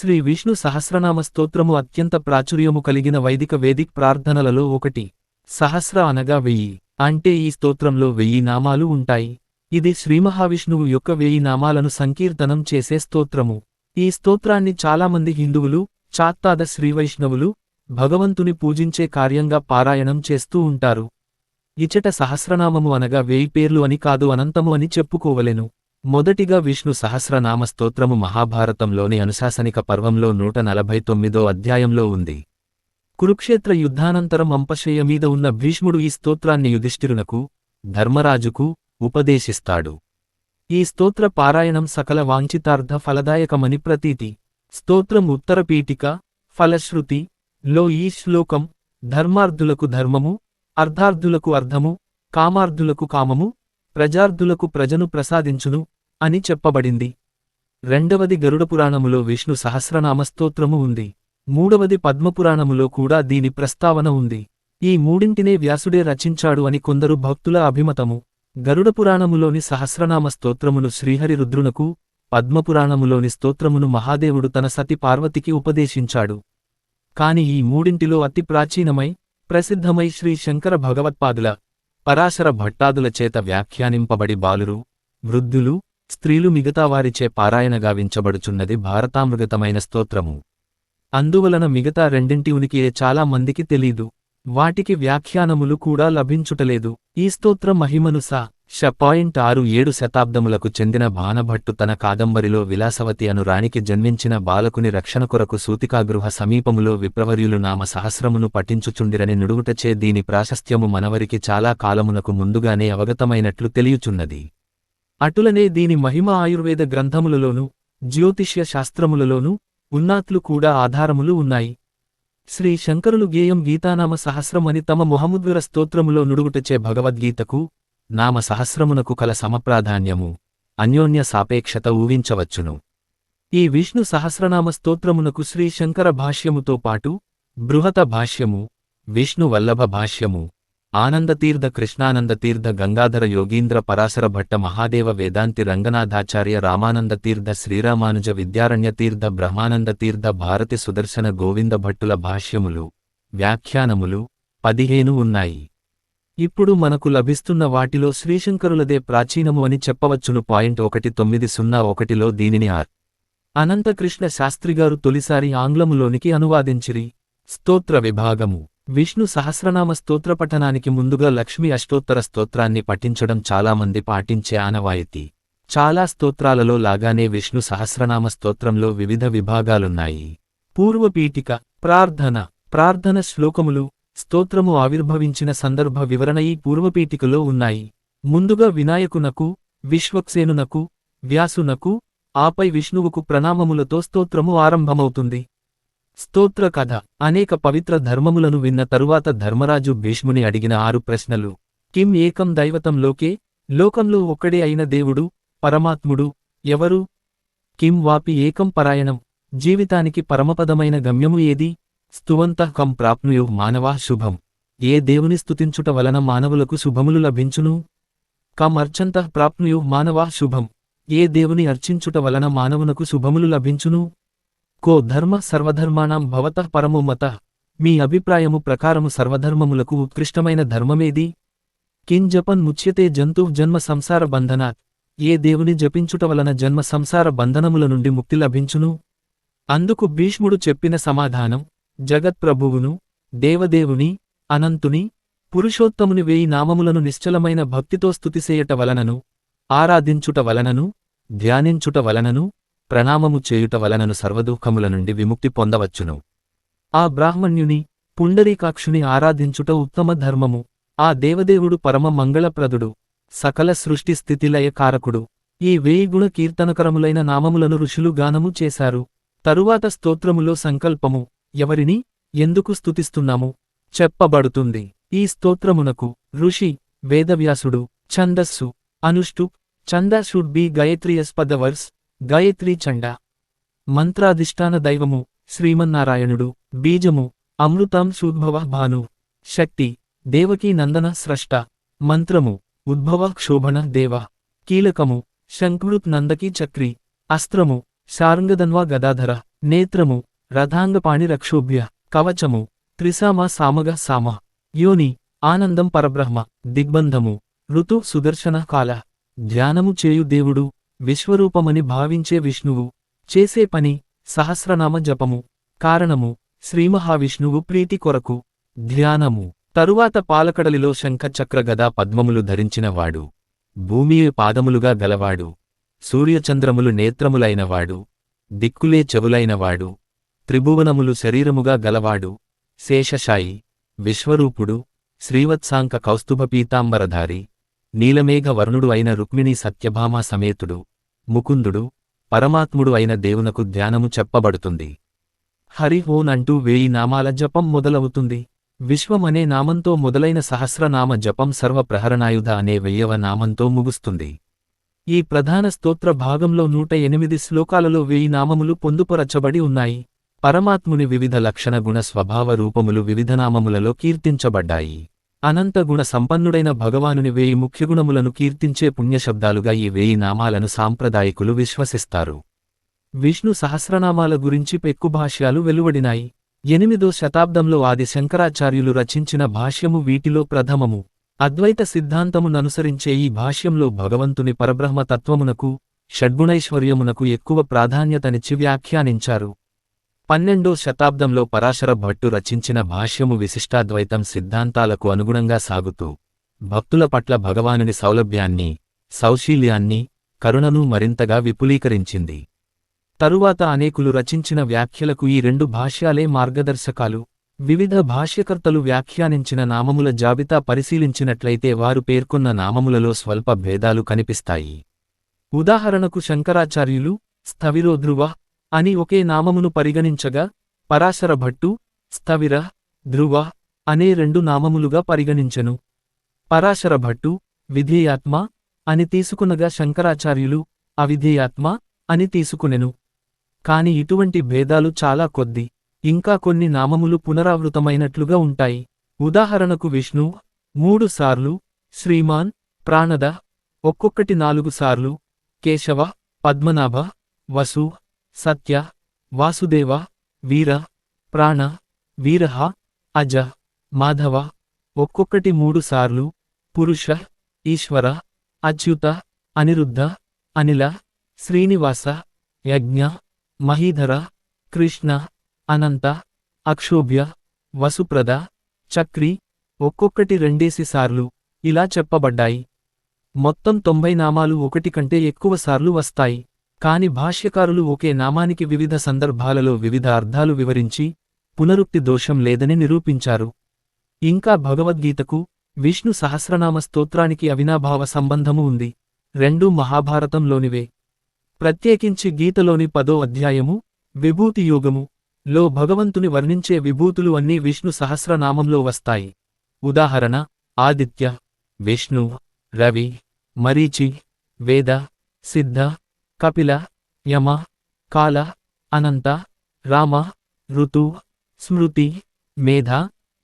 శ్రీ విష్ణు సహస్రనామ స్తోత్రము అత్యంత ప్రాచుర్యము కలిగిన వైదిక వేదిక్ ప్రార్థనలలో ఒకటి. సహస్ర అనగా వెయ్యి. అంటే ఈ స్తోత్రంలో వెయ్యి నామాలు ఉంటాయి. ఇది శ్రీమహావిష్ణువు యొక్క వెయ్యి నామాలను సంకీర్తనం చేసే స్తోత్రము. ఈ స్తోత్రాన్ని చాలామంది హిందువులు చాత్తాద శ్రీవైష్ణవులు భగవంతుని పూజించే కార్యంగా పారాయణం చేస్తూ ఉంటారు. ఇచట సహస్రనామము అనగా వేయి పేర్లు అని కాదు అనంతము అని చెప్పుకోవలెను. మొదటిగా విష్ణు సహస్రనామ స్తోత్రము మహాభారతంలోని అనుశాసనిక పర్వంలో నూట నలభై తొమ్మిదో అధ్యాయంలో ఉంది. కురుక్షేత్ర యుద్ధానంతరం అంపశయ్య మీద ఉన్న భీష్ముడు ఈ స్తోత్రాన్ని యుధిష్ఠిరునకు ధర్మరాజుకు ఉపదేశిస్తాడు. ఈ స్తోత్ర పారాయణం సకల వాంఛితార్థ ఫలదాయకమని ప్రతీతి. స్తోత్రం ఉత్తరపీఠిక ఫలశ్రుతి లో ఈ శ్లోకం ధర్మార్థులకు ధర్మము అర్ధార్థులకు అర్ధము కామార్థులకు కామము ప్రజార్థులకు ప్రజను ప్రసాదించును అని చెప్పబడింది. రెండవది గరుడపురాణములో విష్ణు సహస్రనామ స్తోత్రము ఉంది. మూడవది పద్మపురాణములో కూడా దీని ప్రస్తావన ఉంది. ఈ మూడింటినే వ్యాసుడే రచించాడు అని కొందరు భక్తుల అభిమతము. గరుడపురాణములోని సహస్రనామ స్తోత్రమును శ్రీహరి రుద్రునకు పద్మపురాణములోని స్తోత్రమును మహాదేవుడు తన సతి పార్వతికి ఉపదేశించాడు. కాని ఈ మూడింటిలో అతి ప్రాచీనమై ప్రసిద్ధమై శ్రీ శంకర భగవత్పాదుల పరాశర భట్టాదుల చేత వ్యాఖ్యానింపబడి బాలురు వృద్ధులు స్త్రీలు మిగతా వారిచే భారతామృగతమైన స్తోత్రము. అందువలన మిగతా రెండింటి ఉనికియే చాలా మందికి తెలీదు వాటికి వ్యాఖ్యానములు కూడా లభించుటలేదు. ఈ స్తోత్ర మహిమను సా ష పాయింట్ ఆరు ఏడు శతాబ్దములకు చెందిన బాణభట్టు తన కాదంబరిలో విలాసవతి అను రాణికి జన్మించిన బాలకుని రక్షణ కొరకు సూతికాగృహ సమీపములో విప్రవర్యులు నామ సహస్రమును పఠించుచుండిరని నుడుగుటచే దీని ప్రాశస్త్యము మనవరికి చాలా కాలమునకు ముందుగానే అవగతమైనట్లు తెలియుచున్నది. అటులనే దీని మహిమ ఆయుర్వేద గ్రంథములలోనూ జ్యోతిష్య శాస్త్రములలోనూ ఉన్నాట్లు కూడా ఆధారములు ఉన్నాయి. శ్రీ శంకరులు గేయం గీతానామ సహస్రమని తమ మొహముద్వర స్తోత్రములో నుడుగుటచే భగవద్గీతకు నామ సహస్రమునకు కల సమప్రాధాన్యము అన్యోన్య సాపేక్షత ఊహించవచ్చును. ఈ విష్ణు సహస్రనామ స్తోత్రమునకు శ్రీ శంకర భాష్యముతో పాటు బృహత భాష్యము విష్ణు వల్లభ భాష్యము ఆనందతీర్థ కృష్ణానందతీర్థ గంగాధర యోగీంద్ర పరాశర భట్ట మహాదేవ వేదాంతి రంగనాథాచార్య రామానందతీర్థ శ్రీరామానుజ విద్యారణ్యతీర్థ బ్రహ్మానందతీర్థ భారతి సుదర్శన గోవింద భట్టుల భాష్యములు వ్యాఖ్యానములు పదిహేను ఉన్నాయి. ఇప్పుడు మనకు లభిస్తున్న వాటిలో శ్రీశంకరులదే ప్రాచీనము అని చెప్పవచ్చును. పాయింట్ ఒకటి తొమ్మిది సున్నా ఒకటిలో దీనిని ఆర్. అనంతకృష్ణ శాస్త్రిగారు తొలిసారి ఆంగ్లములోనికి అనువాదించిరి. స్తోత్ర విభాగము. విష్ణు సహస్రనామ స్తోత్ర పఠనానికి ముందుగా లక్ష్మీ అష్టోత్తర స్తోత్రాన్ని పఠించడం చాలామంది పాటించే ఆనవాయితీ. చాలా స్తోత్రాలలో లాగానే విష్ణు సహస్రనామ స్తోత్రంలో వివిధ విభాగాలున్నాయి. పూర్వపీఠిక ప్రార్థన ప్రార్థన శ్లోకములు స్తోత్రము ఆవిర్భవించిన సందర్భ వివరణ ఈ పూర్వపీఠికలో ఉన్నాయి. ముందుగా వినాయకునకు విశ్వక్సేనునకు వ్యాసునకు ఆపై విష్ణువుకు ప్రణామములతో స్తోత్రము ఆరంభమవుతుంది. స్తోత్ర కథ. అనేక పవిత్ర ధర్మములను విన్న తరువాత ధర్మరాజు భీష్ముని అడిగిన ఆరు ప్రశ్నలు. కిం ఏకం దైవతంలోకే లోకంలో ఒక్కడే అయిన దేవుడు పరమాత్ముడు ఎవరు? కిం వాపి ఏకం పరాయణం. జీవితానికి పరమపదమైన గమ్యము ఏది? స్తువంతః కం ప్రాప్నుయు మానవా శుభం. ఏ దేవుని స్తుతించుట వలన మానవులకు శుభములు లభించును? కం అర్చంతః ప్రాప్నుయు మానవా శుభం. ఏ దేవుని అర్చించుట వలన మానవునకు శుభములు లభించును? కో ధర్మ సర్వధర్మాణం భవతః పరము మత. మీ అభిప్రాయము ప్రకారము సర్వధర్మములకు ఉత్కృష్టమైన ధర్మమేది? కిం జపన్ ముచ్యతే జంతు జన్మ సంసార బంధనాత్. ఏ దేవుని జపించుట వలన జన్మ సంసార బంధనముల నుండి ముక్తి లభించును? అందుకు భీష్ముడు చెప్పిన సమాధానం జగత్ప్రభువును దేవదేవుని అనంతుని పురుషోత్తముని వేయి నామములను నిశ్చలమైన భక్తితో స్థుతిసేయట వలనను ఆరాధించుట వలనను ధ్యానించుట వలనను ప్రణామము చేయుట వలనను సర్వదుఃఖముల నుండి విముక్తి పొందవచ్చును. ఆ బ్రాహ్మణ్యుని పుండరీకాక్షుని ఆరాధించుట ఉత్తమ ధర్మము. ఆ దేవదేవుడు పరమ మంగళప్రదుడు సకల సృష్టి స్థితిలయ కారకుడు ఈ వేయిగుణ కీర్తనకరములైన నామములను ఋషులు గానము చేశారు. తరువాత స్తోత్రములో సంకల్పము. ఎవరిని ఎందుకు స్తుతిస్తున్నాము? చెప్పబడుతుంది. ఈ స్తోత్రమునకు ఋషి వేదవ్యాసుడు ఛందస్సు అనుష్టు ఛంద షుడ్ బి గయత్రియస్పదవర్స్ గాయత్రీ చండ మంత్రాధిష్టాన దైవము శ్రీమన్నారాయణుడు బీజము అమృతం శుద్భవ భాను శక్తి దేవకీ నందన స్రష్ట. మంత్రము ఉద్భవ క్షోభణ దేవ. కీలకము శంకృత్ నందకీ చక్రి. అస్త్రము శారంగదన్వా గదాధర. నేత్రము రథాంగపాణిరక్షోభ్య కవచము త్రిసామ సామగ సామ. యోని ఆనందం పరబ్రహ్మ. దిగ్బంధము ఋతు సుదర్శన కాల. ధ్యానము చేయు దేవుడు. విశ్వరూపమని భావించే విష్ణువు. చేసే పని సహస్రనామ జపము. కారణము శ్రీమహావిష్ణువు ప్రీతి కొరకు. ధ్యానము తరువాత పాలకడలిలో శంఖచక్రగదా పద్మములు ధరించినవాడు. భూమి పాదములుగా గలవాడు. సూర్యచంద్రములు నేత్రములైనవాడు. దిక్కులే చెవులైనవాడు. త్రిభువనములు శరీరముగా గలవాడు శేషశాయి విశ్వరూపుడు శ్రీవత్సాంక కౌస్తుభ పీతాంబరధారి నీలమేఘ వర్ణుడు అయిన రుక్మిణీ సత్యభామా సమేతుడు ముకుందుడు పరమాత్ముడు అయిన దేవునకు ధ్యానము చెప్పబడుతుంది. హరి ఓన్ అంటూ వేయి నామాల జపం మొదలవుతుంది. విశ్వమనే నామంతో మొదలైన సహస్రనామ జపం సర్వప్రహరణాయుధ అనే వెయ్యవ నామంతో ముగుస్తుంది. ఈ ప్రధాన స్తోత్ర భాగంలో నూట ఎనిమిది శ్లోకాలలో వేయి నామములు పొందుపరచబడి ఉన్నాయి. పరమాత్ముని వివిధ లక్షణ గుణ స్వభావ రూపములు వివిధ నామములలో కీర్తించబడ్డాయి. అనంత గుణ సంపన్నుడైన భగవానుని వేయి ముఖ్యగుణములను కీర్తించే పుణ్యశబ్దాలుగా ఈ వేయి నామాలను సాంప్రదాయకులు విశ్వసిస్తారు. విష్ణు సహస్రనామాల గురించి పెక్కు భాష్యాలు వెలువడినాయి. ఎనిమిదో శతాబ్దంలో ఆది శంకరాచార్యులు రచించిన భాష్యము వీటిలో ప్రథమము. అద్వైత సిద్ధాంతముననుసరించే ఈ భాష్యంలో భగవంతుని పరబ్రహ్మ తత్వమునకు షడ్గుణైశ్వర్యమునకు ఎక్కువ ప్రాధాన్యతనిచ్చి వ్యాఖ్యానించారు. పన్నెండో శతాబ్దంలో పరాశర భట్టు రచించిన భాష్యము విశిష్టాద్వైతం సిద్ధాంతాలకు అనుగుణంగా సాగుతూ భక్తుల పట్ల భగవానుని సౌలభ్యాన్ని సౌశీల్యాన్ని కరుణను మరింతగా విపులీకరించింది. తరువాత అనేకులు రచించిన వ్యాఖ్యలకు ఈ రెండు భాష్యాలే మార్గదర్శకాలు. వివిధ భాష్యకర్తలు వ్యాఖ్యానించిన నామముల జాబితా పరిశీలించినట్లయితే వారు పేర్కొన్న నామములలో స్వల్ప భేదాలు కనిపిస్తాయి. ఉదాహరణకు శంకరాచార్యులు స్థవిరోధ్రువ అని ఒకే నామమును పరిగణించగా పరాశర భట్టు స్థవిర ధ్రువ అనే రెండు నామములుగా పరిగణించెను. పరాశర భట్టు విధేయాత్మ అని తీసుకునగా శంకరాచార్యులు అవిధేయాత్మ అని తీసుకునెను. కాని ఇటువంటి భేదాలు చాలా కొద్ది. ఇంకా కొన్ని నామములు పునరావృతమైనట్లుగా ఉంటాయి. ఉదాహరణకు విష్ణు మూడు సార్లు శ్రీమాన్ ప్రాణద ఒక్కొక్కటి నాలుగు సార్లు కేశవ పద్మనాభ వసు సత్య వాసుదేవ వీర ప్రాణ వీరహ అజ మాధవ ఒక్కొక్కటి మూడు సార్లు పురుష ఈశ్వర అచ్యుత అనిరుద్ధ అనిల శ్రీనివాస యజ్ఞ మహీధర కృష్ణ అనంత అక్షోభ్య వసుప్రద చక్రి ఒక్కొక్కటి రెండేసి సార్లు ఇలా చెప్పబడ్డాయి మొత్తం తొంభై నామాలు ఒకటి కంటే ఎక్కువ సార్లు వస్తాయి కాని భాష్యకారులు ఒకే నామానికి వివిధ సందర్భాలలో వివిధ అర్థాలు వివరించి పునరుక్తి దోషం లేదని నిరూపించారు. ఇంకా భగవద్గీతకు విష్ణు సహస్రనామ స్తోత్రానికి అవినాభావ సంబంధము ఉంది. రెండూ మహాభారతంలోనివే. ప్రత్యేకించి గీతలోని పదో అధ్యాయము విభూతి యోగము లో భగవంతుని వర్ణించే విభూతులు అన్నీ విష్ణు సహస్రనామంలో వస్తాయి. ఉదాహరణ ఆదిత్య విష్ణు రవి మరీచి వేద సిద్ధ కపిల యమ కాల అనంత రామ ఋతు స్మృతి మేధ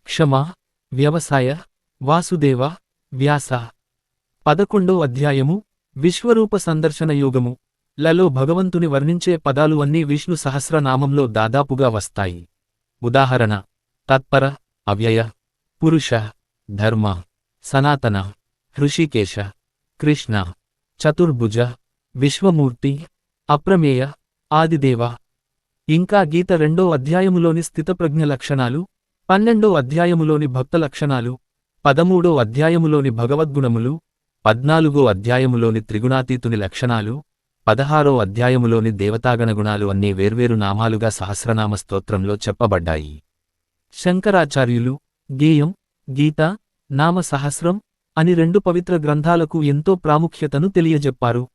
క్షమ వ్యవసాయ వాసుదేవ వ్యాస. పదకొండో అధ్యాయము విశ్వరూప సందర్శన యోగము. లలో భగవంతుని వర్ణించే పదాలు అన్నీ విష్ణు సహస్రనామంలో దాదాపుగా వస్తాయి. ఉదాహరణ తత్పర అవ్యయ పురుష ధర్మ సనాతన హృషికేశ కృష్ణ చతుర్భుజ విశ్వమూర్తి అప్రమేయ ఆదిదేవ. ఇంకా గీత రెండో అధ్యాయములోని స్థితప్రజ్ఞ లక్షణాలు పన్నెండో అధ్యాయములోని భక్త లక్షణాలు పదమూడో అధ్యాయములోని భగవద్గుణములు పద్నాలుగో అధ్యాయములోని త్రిగుణాతీతుని లక్షణాలు పదహారో అధ్యాయములోని దేవతాగణ గుణాలు అన్నీ వేర్వేరు నామాలుగా సహస్రనామ స్తోత్రంలో చెప్పబడ్డాయి. శంకరాచార్యులు గేయం గీత నామ సహస్రం అని రెండు పవిత్ర గ్రంథాలకు ఎంతో ప్రాముఖ్యతను తెలియజెప్పారు.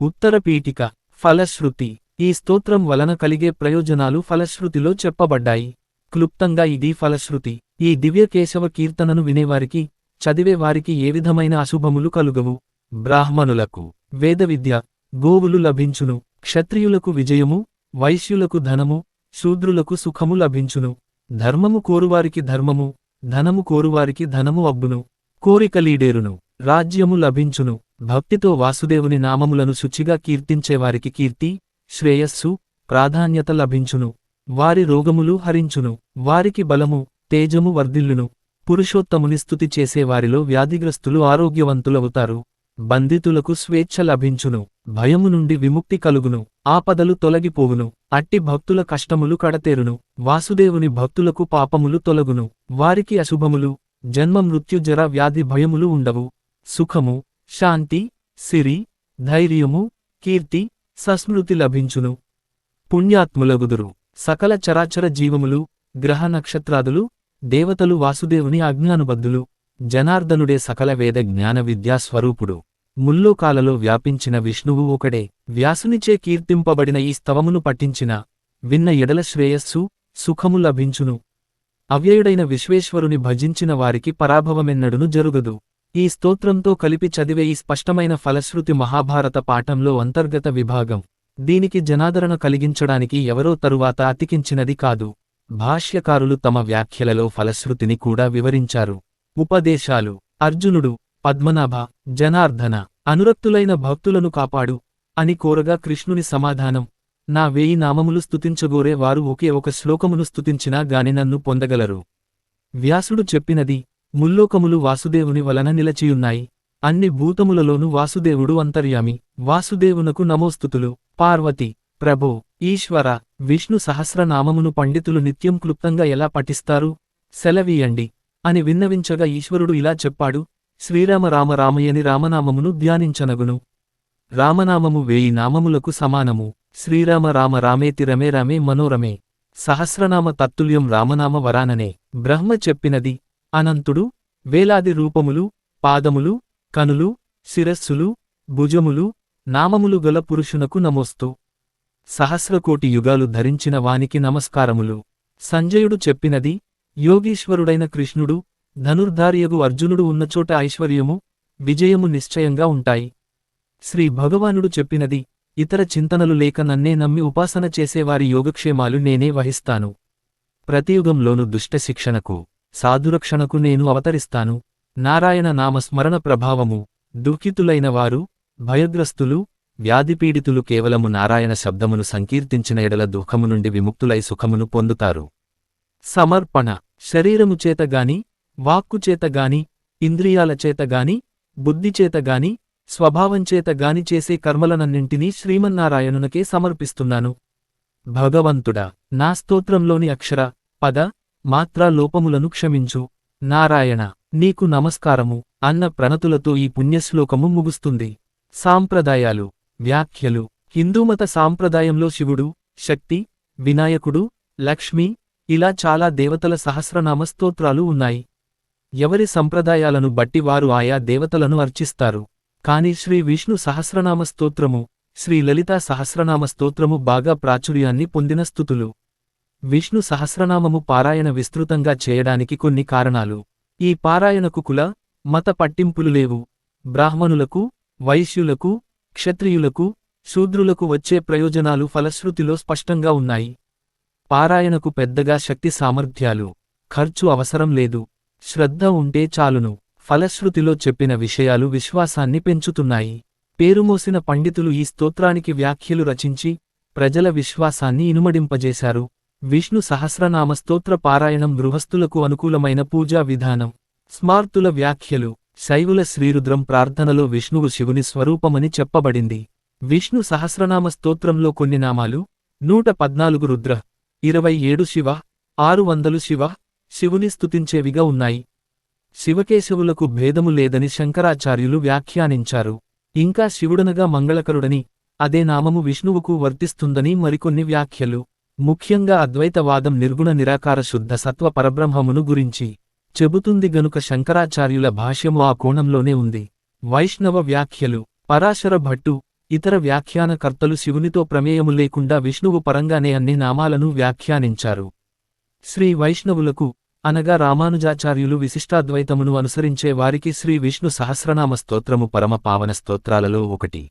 ఉత్తర పీఠిక ఫలశ్రుతి. ఈ స్తోత్రం వలన కలిగే ప్రయోజనాలు ఫలశ్రుతిలో చెప్పబడ్డాయి. క్లుప్తంగా ఇది ఫలశ్రుతి. ఈ దివ్య కేశవ కీర్తనను వినేవారికి చదివేవారికి ఏ విధమైన అశుభములు కలుగవు? బ్రాహ్మణులకు వేద విద్య గోవులు లభించును క్షత్రియులకు విజయము వైశ్యులకు ధనము శూద్రులకు సుఖము లభించును. ధర్మము కోరువారికి ధర్మము ధనము కోరువారికి ధనము అబ్బును. కోరికలీడేరును రాజ్యము లభించును. భక్తితో వాసుదేవుని నామములను శుచిగా కీర్తించేవారికి కీర్తి శ్రేయస్సు ప్రాధాన్యత లభించును. వారి రోగములు హరించును. వారికి బలము తేజము వర్ధిల్లును. పురుషోత్తముని స్థుతి చేసేవారిలో వ్యాధిగ్రస్తులు ఆరోగ్యవంతులవుతారు. బంధితులకు స్వేచ్ఛ లభించును. భయము నుండి విముక్తి కలుగును. ఆపదలు తొలగిపోవును. అట్టి భక్తుల కష్టములు కడతేరును. వాసుదేవుని భక్తులకు పాపములు తొలగును. వారికి అశుభములు జన్మ మృత్యుజర వ్యాధి భయములు ఉండవు. సుఖము శాంతి సిరి ధైర్యము కీర్తి సస్మృతి లభించును. పుణ్యాత్ములగుదురు. సకల చరాచర జీవములు గ్రహ నక్షత్రాదులు దేవతలు వాసుదేవుని అజ్ఞానుబద్ధులు జనార్దనుడే సకల వేద జ్ఞాన విద్యాస్వరూపుడు ముల్లోకాలలో వ్యాపించిన విష్ణువు ఒకడే. వ్యాసునిచే కీర్తింపబడిన ఈ స్తవమును పఠించిన విన్న ఎడల శ్రేయస్సు సుఖము లభించును. అవ్యయుడైన విశ్వేశ్వరుని భజించిన వారికి పరాభవమెన్నడును జరుగదు. ఈ స్తోత్రంతో కలిపి చదివే ఈ స్పష్టమైన ఫలశ్రుతి మహాభారత పాఠంలో అంతర్గత విభాగం. దీనికి జనాదరణ కలిగించడానికి ఎవరో తరువాత అతికించినది కాదు. భాష్యకారులు తమ వ్యాఖ్యలలో ఫలశ్రుతిని కూడా వివరించారు. ఉపదేశాలు. అర్జునుడు పద్మనాభ జనార్దన అనురక్తులైన భక్తులను కాపాడు అని కోరగా కృష్ణుని సమాధానం. నా వేయి నామములు స్తుతించగోరే వారు ఒకే ఒక శ్లోకమును స్తుతించినా గాని నన్ను పొందగలరు. వ్యాసుడు చెప్పినది ముల్లోకములు వాసుదేవుని వలన నిలచియున్నాయి. అన్ని భూతములలోనూ వాసుదేవుడు అంతర్యామి. వాసుదేవునకు నమోస్తుతులు. పార్వతి ప్రభో ఈశ్వర విష్ణు సహస్రనామమును పండితులు నిత్యం క్లుప్తంగా ఎలా పఠిస్తారు? సెలవీయండి. అని విన్నవించగా ఈశ్వరుడు ఇలా చెప్పాడు. శ్రీరామ రామ రామనామమును ధ్యానించనగును. రామనామము వేయి నామములకు సమానము. శ్రీరామ రామ రామేతి రమే రామే మనోరమే. సహస్రనామ తత్తుల్యం రామనామ వరాననే. బ్రహ్మ చెప్పినది. అనంతుడు వేలాది రూపములు పాదములు కనులు శిరస్సులు భుజములు నామములు గల పురుషునకు నమోస్తు. సహస్రకోటి యుగాలు ధరించిన వానికి నమస్కారములు. సంజయుడు చెప్పినది యోగీశ్వరుడైన కృష్ణుడు ధనుర్ధార్యగు అర్జునుడు ఉన్నచోట ఐశ్వర్యము విజయము నిశ్చయంగా ఉంటాయి. శ్రీ భగవానుడు చెప్పినది ఇతర చింతనలు లేక నన్నే నమ్మి ఉపాసన చేసేవారి యోగక్షేమాలు నేనే వహిస్తాను. ప్రతియుగంలోను దుష్టశిక్షణకు సాధురక్షణకు నేను అవతరిస్తాను. నారాయణ నామస్మరణ ప్రభావము. దుఃఖితులైన వారు భయగ్రస్తులు వ్యాధిపీడితులు కేవలము నారాయణ శబ్దమును సంకీర్తించిన ఎడల దుఃఖము నుండి విముక్తులై సుఖమును పొందుతారు. సమర్పణ. శరీరము చేతగాని వాక్కుచేతగాని ఇంద్రియాల చేతగాని బుద్ధిచేతగాని స్వభావంచేతగాని చేసే కర్మలనన్నింటినీ శ్రీమన్నారాయణునకే సమర్పిస్తున్నాను. భగవంతుడా నా స్తోత్రంలోని అక్షర పద మాత్రా లోపములను క్షమించు. నారాయణ నీకు నమస్కారము. అన్న ప్రణతులతో ఈ పుణ్యశ్లోకము ముగుస్తుంది. సాంప్రదాయాలు. వ్యాఖ్యలు. హిందూమత సాంప్రదాయంలో శివుడు శక్తి వినాయకుడు లక్ష్మి ఇలా చాలా దేవతల సహస్రనామ స్తోత్రాలు ఉన్నాయి. ఎవరి సంప్రదాయాలను బట్టి వారు ఆయా దేవతలను అర్చిస్తారు. కాని శ్రీ విష్ణు సహస్రనామ స్తోత్రము శ్రీ లలితా సహస్రనామ స్తోత్రము బాగా ప్రాచుర్యాన్ని పొందిన స్థుతులు. విష్ణు సహస్రనామము పారాయణ విస్తృతంగా చేయడానికి కొన్ని కారణాలు. ఈ పారాయణకు కుల మత పట్టింపులు లేవు. బ్రాహ్మణులకు వైశ్యులకు క్షత్రియులకు శూద్రులకు వచ్చే ప్రయోజనాలు ఫలశ్రుతిలో స్పష్టంగా ఉన్నాయి. పారాయణకు పెద్దగా శక్తి సామర్థ్యాలు ఖర్చు అవసరం లేదు. శ్రద్ధ ఉంటే చాలును. ఫలశ్రుతిలో చెప్పిన విషయాలు విశ్వాసాన్ని పెంచుతున్నాయి. పేరుమోసిన పండితులు ఈ స్తోత్రానికి వ్యాఖ్యలు రచించి ప్రజల విశ్వాసాన్ని ఇనుమడింపజేశారు. విష్ణు సహస్రనామ స్తోత్ర పారాయణం గృహస్థులకు అనుకూలమైన పూజా విధానం. స్మార్తుల వ్యాఖ్యలు. శైవుల శ్రీరుద్రం ప్రార్థనలో విష్ణువు శివుని స్వరూపమని చెప్పబడింది. విష్ణు సహస్రనామ స్తోత్రంలో కొన్ని నామాలు. నూట పద్నాలుగు రుద్ర. ఇరవై ఏడు శివ. ఆరు వందలు శివ. శివుని స్తుతించేవిగా ఉన్నాయి. శివకేశవులకు భేదము లేదని శంకరాచార్యులు వ్యాఖ్యానించారు. ఇంకా శివుడనగా మంగళకరుడని అదే నామము విష్ణువుకు వర్తిస్తుందని మరికొన్ని వ్యాఖ్యలు. ముఖ్యంగా అద్వైతవాదం నిర్గుణ నిరాకార శుద్ధ సత్వ పరబ్రహ్మమును గురించి చెబుతుంది గనుక శంకరాచార్యుల భాష్యము ఆ కోణంలోనే ఉంది. వైష్ణవ వ్యాఖ్యలు పరాశర భట్టు ఇతర వ్యాఖ్యానకర్తలు శివునితో ప్రమేయము లేకుండా విష్ణువు పరంగానే అన్ని నామాలను వ్యాఖ్యానించారు. శ్రీ వైష్ణవులకు అనగా రామానుజాచార్యులు విశిష్టాద్వైతమును అనుసరించే వారికి శ్రీ విష్ణు సహస్రనామ స్తోత్రము పరమ పావన స్తోత్రాలలో ఒకటి.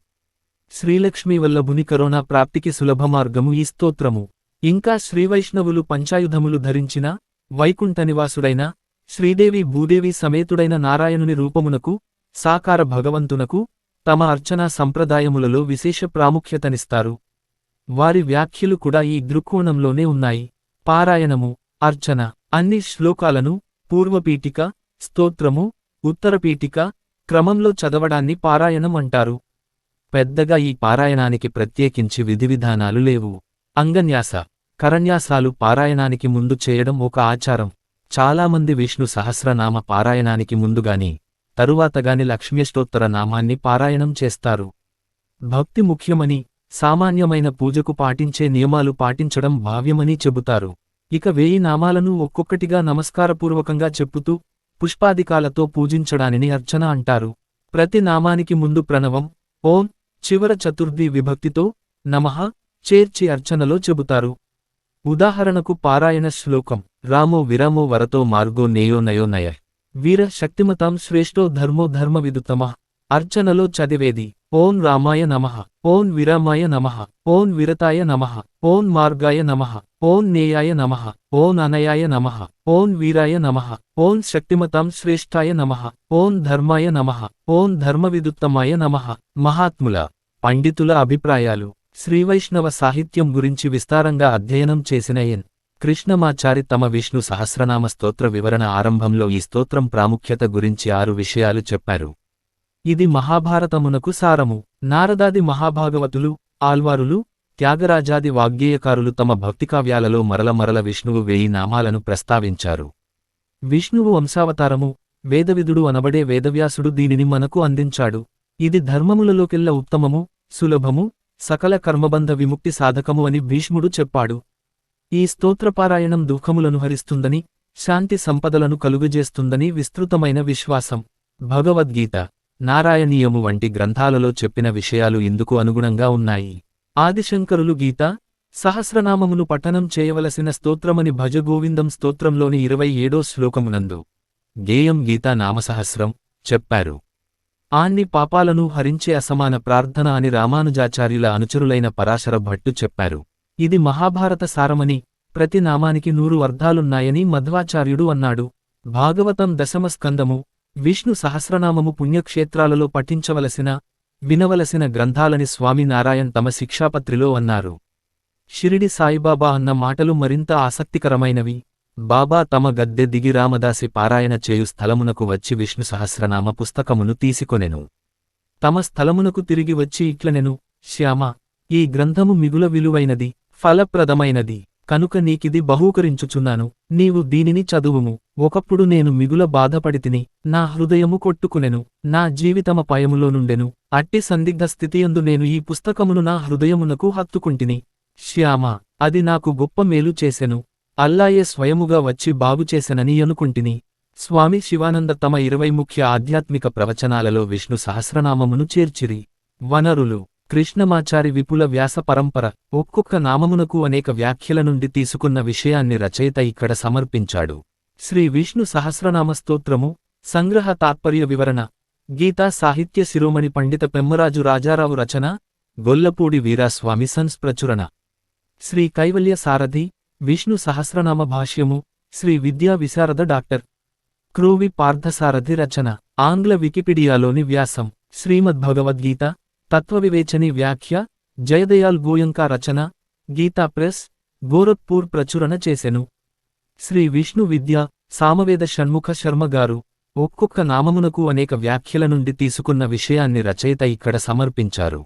శ్రీలక్ష్మీ వల్లభుని కరోనా ప్రాప్తికి సులభ మార్గము ఈ స్తోత్రము. ఇంకా శ్రీవైష్ణవులు పంచాయుధములు ధరించిన వైకుంఠ నివాసుడైన శ్రీదేవి భూదేవి సమేతుడైన నారాయణుని రూపమునకు సాకార భగవంతునకు తమ అర్చనా సంప్రదాయములలో విశేష ప్రాముఖ్యతనిస్తారు. వారి వ్యాఖ్యలు కూడా ఈ దృక్కోణంలోనే ఉన్నాయి. పారాయణము అర్చన అన్ని శ్లోకాలను పూర్వపీఠిక స్తోత్రము ఉత్తరపీఠిక క్రమంలో చదవడాన్ని పారాయణం అంటారు. పెద్దగా ఈ పారాయణానికి ప్రత్యేకించి విధివిధానాలు లేవు. అంగన్యాస కరన్యాసాలు పారాయణానికి ముందు చేయడం ఒక ఆచారం. చాలామంది విష్ణు సహస్రనామ పారాయణానికి ముందుగాని తరువాతగాని లక్ష్మీష్టోత్తర నామాన్ని పారాయణం చేస్తారు. భక్తి ముఖ్యమని సామాన్యమైన పూజకు పాటించే నియమాలు పాటించడం భావ్యమని చెబుతారు. ఇక వేయి నామాలను ఒక్కొక్కటిగా నమస్కారపూర్వకంగా చెప్పుతూ పుష్పాదికాలతో పూజించడానిని అర్చన అంటారు. ప్రతి నామానికి ముందు ప్రణవం ఓం చివర చతుర్థి విభక్తితో నమః చేర్చి అర్చనలో చెబుతారు. ఉదాహరణకు పారాయణ శ్లోకం రామో విరామో వరతో మార్గో నేయో నయో నయ. వీర శక్తిమతాం శ్రేష్టో ధర్మో ధర్మ విదుతమ అర్చనలో చదివేది ఓం రామాయ నమః ఓం విరామాయ నమః ఓం విరతాయ నమః ఓం మార్గాయ నమః ఓం నేయాయ నమః ఓం అనయాయ నమః ఓం వీరాయ నమః ఓం శక్తిమతాం శ్రేష్ఠాయ నమః ఓం ధర్మాయ నమః ఓం ధర్మవిదుత్తమాయ నమః. మహాత్ముల పండితుల అభిప్రాయాలు. శ్రీవైష్ణవ సాహిత్యం గురించి విస్తారంగా అధ్యయనం చేసిన ఎన్. కృష్ణమాచారి తమ విష్ణు సహస్రనామ స్తోత్ర వివరణ ఆరంభంలో ఈ స్తోత్రం ప్రాముఖ్యత గురించి ఆరు విషయాలు చెప్పారు. ఇది మహాభారతమునకు సారము. నారదాది మహాభాగవతులు ఆల్వారులు త్యాగరాజాది వాగ్గేయకారులు తమ భక్తికావ్యాలలో మరల మరల విష్ణువు వేయి నామాలను ప్రస్తావించారు. విష్ణువు వంశావతారము. వేదవిధుడు అనబడే వేదవ్యాసుడు దీనిని మనకు అందించాడు. ఇది ధర్మములలోకెల్ల ఉత్తమము సులభము సకల కర్మబంధ విముక్తి సాధకము అని భీష్ముడు చెప్పాడు. ఈ స్తోత్రపారాయణం దుఃఖములను హరిస్తుందని శాంతి సంపదలను కలుగజేస్తుందని విస్తృతమైన విశ్వాసం. భగవద్గీత నారాయణీయము వంటి గ్రంథాలలో చెప్పిన విషయాలు ఇందుకు అనుగుణంగా ఉన్నాయి. ఆదిశంకరులు గీత సహస్రనామమును పఠనం చేయవలసిన స్తోత్రమని భజగోవిందం స్తోత్రంలోని ఇరవై ఏడో శ్లోకమునందు. గేయం గీతా నామసహస్రం చెప్పారు. ఆన్ని పాపాలను హరించే అసమాన ప్రార్థన అని రామానుజాచార్యుల అనుచరులైన పరాశర భట్టు చెప్పారు. ఇది మహాభారత సారమని ప్రతి నామానికి నూరు అర్థాలున్నాయని మధ్వాచార్యుడు అన్నాడు. భాగవతం దశమస్కందము విష్ణు సహస్రనామము పుణ్యక్షేత్రాలలో పఠించవలసిన వినవలసిన గ్రంథాలని స్వామి నారాయణ్ తమ శిక్షాపత్రిలో అన్నారు. షిరిడి సాయిబాబా అన్న మాటలు మరింత ఆసక్తికరమైనవి. బాబా తమ గద్దె దిగి రామదాసి పారాయణ చేయు స్థలమునకు వచ్చి విష్ణు సహస్రనామ పుస్తకమును తీసుకొనెను. తమ స్థలమునకు తిరిగి వచ్చి ఇట్లనెను శ్యామ ఈ గ్రంథము మిగుల విలువైనది ఫలప్రదమైనది కనుక నీకిది బహూకరించుచున్నాను నీవు దీనిని చదువుము ఒకప్పుడు నేను మిగుల బాధపడితిని నా హృదయము కొట్టుకునెను నా జీవితమ పయములోనుండెను అట్టి సందిగ్ధ స్థితియందు నేను ఈ పుస్తకమును నా హృదయమునకు హత్తుకుంటిని. శ్యామ అది నాకు గొప్ప మేలు చేసెను అల్లాయే స్వయముగా వచ్చి బాగుచేసెనని అనుకుంటిని. స్వామి శివానంద తమ ఇరవై ముఖ్య ఆధ్యాత్మిక ప్రవచనాలలో విష్ణు సహస్రనామమును చేర్చిరి. వనరులు కృష్ణమాచారి విపుల వ్యాస పరంపర ఒక్కొక్క నామమునకు అనేక వ్యాఖ్యల నుండి తీసుకున్న విషయాన్ని రచయిత ఇక్కడ సమర్పించాడు. శ్రీ విష్ణు సహస్రనామ స్తోత్రము సంగ్రహ తాత్పర్య వివరణ గీతా సాహిత్య శిరోమణి పండిత పెమ్మరాజు రాజారావు రచన గొల్లపూడి వీరాస్వామి సంస్ప్రచురణ. శ్రీ కైవల్య సారథి విష్ణు సహస్రనామ భాష్యము శ్రీ విద్యా విశారద డాక్టర్. క్రూవి పార్థసారథి రచన. ఆంగ్ల వికిపీడియాలోని వ్యాసం. శ్రీమద్భగవద్గీత. తత్వవివేచని వ్యాఖ్య. జయదయాల్ గోయంకా రచన. గీతా ప్రెస్. గోరఖ్పూర్ ప్రచురణ చేసెను. శ్రీ విష్ణు విద్య సామవేద షణ్ముఖ శర్మ గారు ఒక్కొక్క నామమునకు అనేక వ్యాఖ్యల నుండి తీసుకున్న విషయాన్ని రచయిత ఇక్కడ సమర్పించారు.